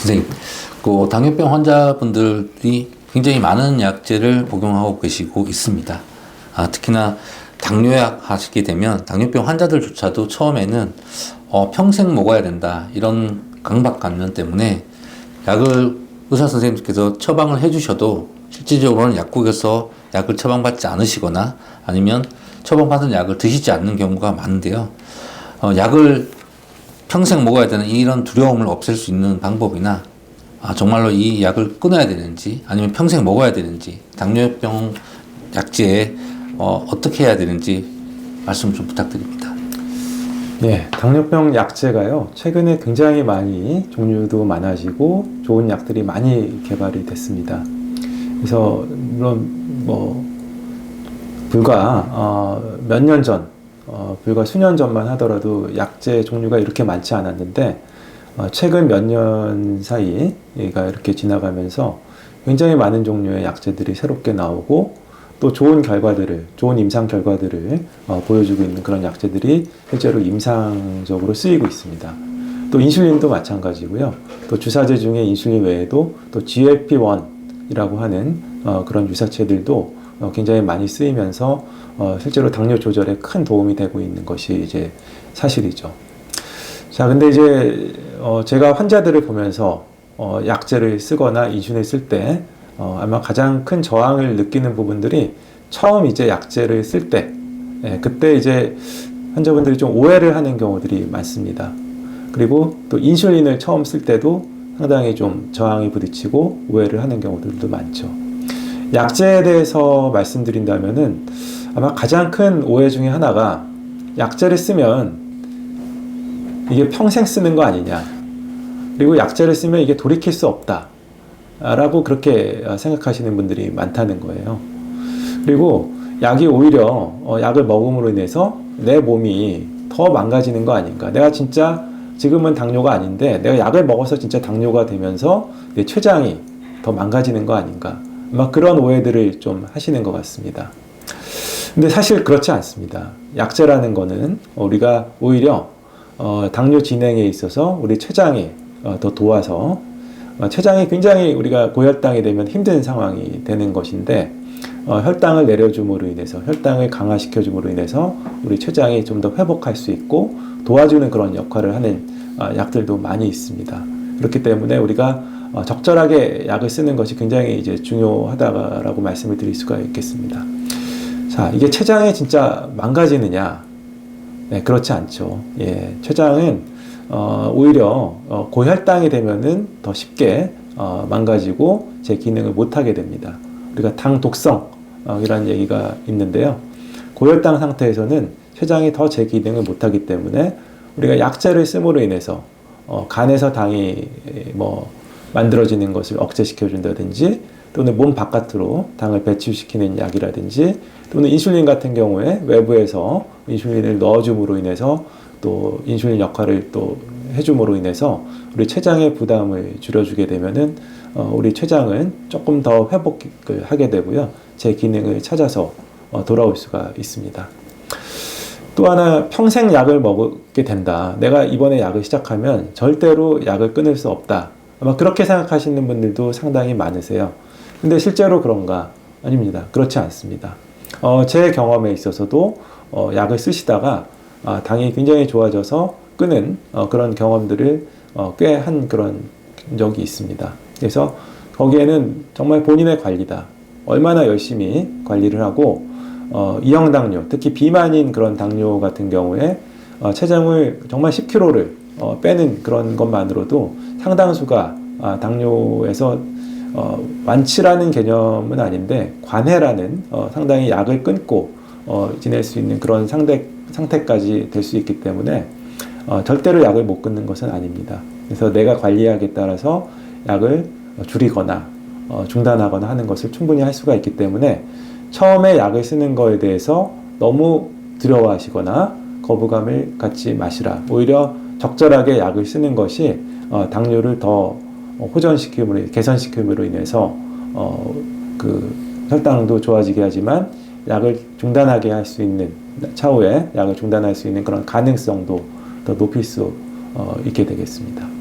선생님, 그 당뇨병 환자분들이 굉장히 많은 약제를 복용하고 계시고 있습니다. 아, 특히나 당뇨약 하시게 되면 당뇨병 환자들조차도 처음에는 어, 평생 먹어야 된다 이런 강박관념 때문에 약을 의사 선생님께서 처방을 해주셔도 실질적으로는 약국에서 약을 처방받지 않으시거나 아니면 처방받은 약을 드시지 않는 경우가 많은데요. 어, 약을 평생 먹어야 되는 이런 두려움을 없앨 수 있는 방법이나 아, 정말로 이 약을 끊어야 되는지 아니면 평생 먹어야 되는지 당뇨병 약제에 어, 어떻게 해야 되는지 말씀 좀 부탁드립니다. 네, 당뇨병 약제가요, 최근에 굉장히 많이 종류도 많아지고 좋은 약들이 많이 개발이 됐습니다. 그래서, 물론, 뭐, 불과, 어, 몇 년 전, 어, 불과 수년 전만 하더라도 약제 종류가 이렇게 많지 않았는데, 어, 최근 몇 년 사이가 이렇게 지나가면서 굉장히 많은 종류의 약제들이 새롭게 나오고, 또 좋은 결과들을, 좋은 임상 결과들을 어, 보여주고 있는 그런 약제들이 실제로 임상적으로 쓰이고 있습니다. 또 인슐린도 마찬가지고요. 또 주사제 중에 인슐린 외에도 또 GLP-1이라고 하는 어, 그런 유사체들도 어, 굉장히 많이 쓰이면서 어, 실제로 당뇨 조절에 큰 도움이 되고 있는 것이 이제 사실이죠. 자, 근데 이제 어, 제가 환자들을 보면서 어, 약제를 쓰거나 인슐린을 쓸때 어, 아마 가장 큰 저항을 느끼는 부분들이 처음 이제 약제를 쓸 때, 예, 그때 이제 환자분들이 좀 오해를 하는 경우들이 많습니다. 그리고 또 인슐린을 처음 쓸 때도 상당히 좀 저항이 부딪히고 오해를 하는 경우들도 많죠. 약제에 대해서 말씀드린다면은 아마 가장 큰 오해 중에 하나가 약제를 쓰면 이게 평생 쓰는 거 아니냐. 그리고 약제를 쓰면 이게 돌이킬 수 없다. 라고 그렇게 생각하시는 분들이 많다는 거예요. 그리고 약이 오히려 어, 약을 먹음으로 인해서 내 몸이 더 망가지는 거 아닌가. 내가 진짜 지금은 당뇨가 아닌데 내가 약을 먹어서 진짜 당뇨가 되면서 내 췌장이 더 망가지는 거 아닌가. 아마 그런 오해들을 좀 하시는 것 같습니다. 근데 사실 그렇지 않습니다. 약제라는 거는 우리가 오히려 어, 당뇨 진행에 있어서 우리 췌장이 어, 더 도와서 어, 췌장이 굉장히 우리가 고혈당이 되면 힘든 상황이 되는 것인데 어, 혈당을 내려줌으로 인해서 혈당을 강화시켜줌으로 인해서 우리 췌장이 좀 더 회복할 수 있고 도와주는 그런 역할을 하는 어, 약들도 많이 있습니다. 그렇기 때문에 우리가 어, 적절하게 약을 쓰는 것이 굉장히 이제 중요하다라고 말씀을 드릴 수가 있겠습니다. 자, 이게 췌장이 진짜 망가지느냐? 네, 그렇지 않죠. 예, 췌장은 어, 오히려 어, 고혈당이 되면은 더 쉽게 어, 망가지고 제 기능을 못하게 됩니다. 우리가 당 독성이라는 얘기가 있는데요. 고혈당 상태에서는 췌장이 더 제 기능을 못하기 때문에 우리가 약제를 씀으로 인해서 어, 간에서 당이 뭐 만들어지는 것을 억제시켜준다든지 또는 몸 바깥으로 당을 배출시키는 약이라든지 또는 인슐린 같은 경우에 외부에서 인슐린을 넣어줌으로 인해서 또 인슐린 역할을 또 해줌으로 인해서 우리 췌장의 부담을 줄여주게 되면은 어, 우리 췌장은 조금 더 회복을 하게 되고요. 제 기능을 찾아서 어, 돌아올 수가 있습니다. 또 하나 평생 약을 먹게 된다. 내가 이번에 약을 시작하면 절대로 약을 끊을 수 없다. 아마 그렇게 생각하시는 분들도 상당히 많으세요. 근데 실제로 그런가? 아닙니다. 그렇지 않습니다. 어, 제 경험에 있어서도 어, 약을 쓰시다가 아, 당이 굉장히 좋아져서 끄는 어, 그런 경험들을 어, 꽤 한 그런 적이 있습니다. 그래서 거기에는 정말 본인의 관리다. 얼마나 열심히 관리를 하고 어, 이형 당뇨, 특히 비만인 그런 당뇨 같은 경우에 어, 체장을 정말 10kg를 어, 빼는 그런 것만으로도 상당수가 아, 당뇨에서 어, 완치라는 개념은 아닌데 관해라는 어, 상당히 약을 끊고 어, 지낼 수 있는 그런 상대, 상태까지 될 수 있기 때문에 어, 절대로 약을 못 끊는 것은 아닙니다. 그래서 내가 관리하기에 따라서 약을 줄이거나 어, 중단하거나 하는 것을 충분히 할 수가 있기 때문에 처음에 약을 쓰는 거에 대해서 너무 두려워하시거나 거부감을 갖지 마시라. 오히려 적절하게 약을 쓰는 것이 어, 당뇨를 더 호전시킴으로 개선시킴으로 인해서 어, 그 혈당도 좋아지게 하지만 약을 중단하게 할 수 있는 차후에 약을 중단할 수 있는 그런 가능성도 더 높일 수 어, 있게 되겠습니다.